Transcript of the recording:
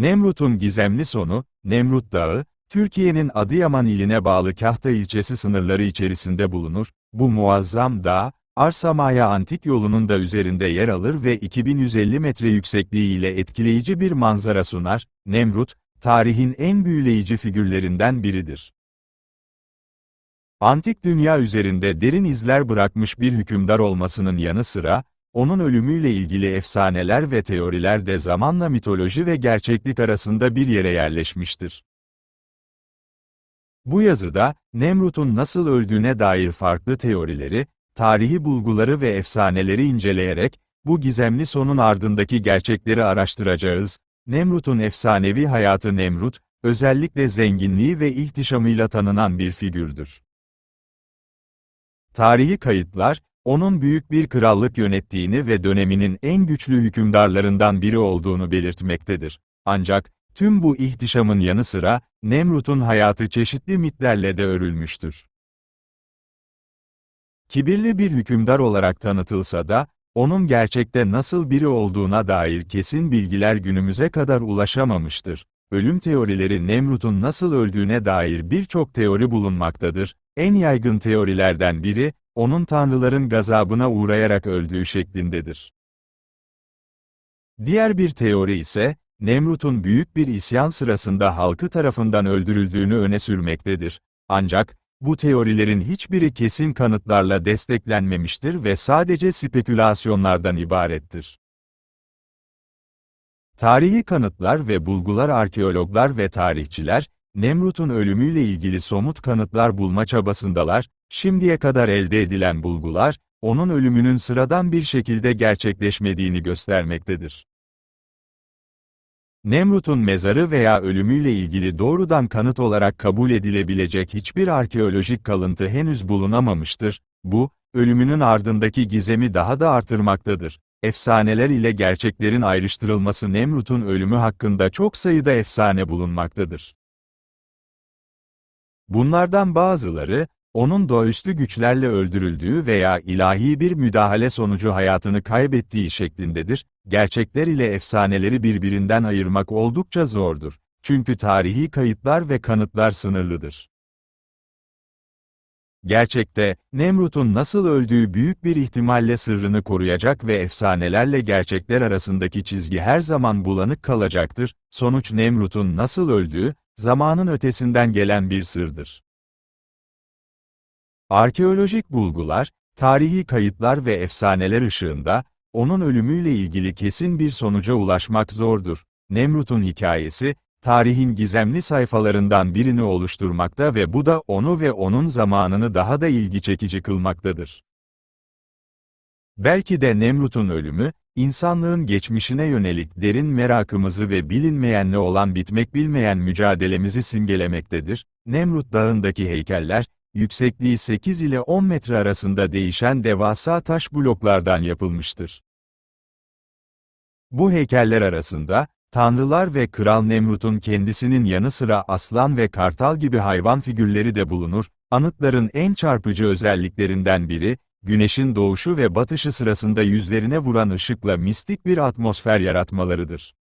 Nemrut'un gizemli sonu, Nemrut Dağı, Türkiye'nin Adıyaman iline bağlı Kahta ilçesi sınırları içerisinde bulunur. Bu muazzam dağ, Arsamaya Antik yolunun da üzerinde yer alır ve 2150 metre yüksekliği ile etkileyici bir manzara sunar. Nemrut, tarihin en büyüleyici figürlerinden biridir. Antik dünya üzerinde derin izler bırakmış bir hükümdar olmasının yanı sıra, onun ölümüyle ilgili efsaneler ve teoriler de zamanla mitoloji ve gerçeklik arasında bir yere yerleşmiştir. Bu yazıda, Nemrut'un nasıl öldüğüne dair farklı teorileri, tarihi bulguları ve efsaneleri inceleyerek, bu gizemli sonun ardındaki gerçekleri araştıracağız. Nemrut'un efsanevi hayatı Nemrut, özellikle zenginliği ve ihtişamıyla tanınan bir figürdür. Tarihi kayıtlar, onun büyük bir krallık yönettiğini ve döneminin en güçlü hükümdarlarından biri olduğunu belirtmektedir. Ancak, tüm bu ihtişamın yanı sıra, Nemrut'un hayatı çeşitli mitlerle de örülmüştür. Kibirli bir hükümdar olarak tanıtılsa da, onun gerçekte nasıl biri olduğuna dair kesin bilgiler günümüze kadar ulaşamamıştır. Ölüm teorileri Nemrut'un nasıl öldüğüne dair birçok teori bulunmaktadır. En yaygın teorilerden biri, onun tanrıların gazabına uğrayarak öldüğü şeklindedir. Diğer bir teori ise, Nemrut'un büyük bir isyan sırasında halkı tarafından öldürüldüğünü öne sürmektedir. Ancak, bu teorilerin hiçbiri kesin kanıtlarla desteklenmemiştir ve sadece spekülasyonlardan ibarettir. Tarihi kanıtlar ve bulgular arkeologlar ve tarihçiler, Nemrut'un ölümüyle ilgili somut kanıtlar bulma çabasındalar, şimdiye kadar elde edilen bulgular, onun ölümünün sıradan bir şekilde gerçekleşmediğini göstermektedir. Nemrut'un mezarı veya ölümüyle ilgili doğrudan kanıt olarak kabul edilebilecek hiçbir arkeolojik kalıntı henüz bulunamamıştır, bu, ölümünün ardındaki gizemi daha da artırmaktadır. Efsaneler ile gerçeklerin ayrıştırılması Nemrut'un ölümü hakkında çok sayıda efsane bulunmaktadır. Bunlardan bazıları, onun doğaüstü güçlerle öldürüldüğü veya ilahi bir müdahale sonucu hayatını kaybettiği şeklindedir, gerçekler ile efsaneleri birbirinden ayırmak oldukça zordur. Çünkü tarihi kayıtlar ve kanıtlar sınırlıdır. Gerçekte, Nemrut'un nasıl öldüğü büyük bir ihtimalle sırrını koruyacak ve efsanelerle gerçekler arasındaki çizgi her zaman bulanık kalacaktır, sonuç Nemrut'un nasıl öldüğü, zamanın ötesinden gelen bir sırdır. Arkeolojik bulgular, tarihi kayıtlar ve efsaneler ışığında, onun ölümüyle ilgili kesin bir sonuca ulaşmak zordur. Nemrut'un hikayesi, tarihin gizemli sayfalarından birini oluşturmakta ve bu da onu ve onun zamanını daha da ilgi çekici kılmaktadır. Belki de Nemrut'un ölümü, insanlığın geçmişine yönelik derin merakımızı ve bilinmeyenle olan bitmek bilmeyen mücadelemizi simgelemektedir. Nemrut Dağı'ndaki heykeller, yüksekliği 8 ile 10 metre arasında değişen devasa taş bloklardan yapılmıştır. Bu heykeller arasında, tanrılar ve Kral Nemrut'un kendisinin yanı sıra aslan ve kartal gibi hayvan figürleri de bulunur, anıtların en çarpıcı özelliklerinden biri, güneşin doğuşu ve batışı sırasında yüzlerine vuran ışıkla mistik bir atmosfer yaratmalarıdır.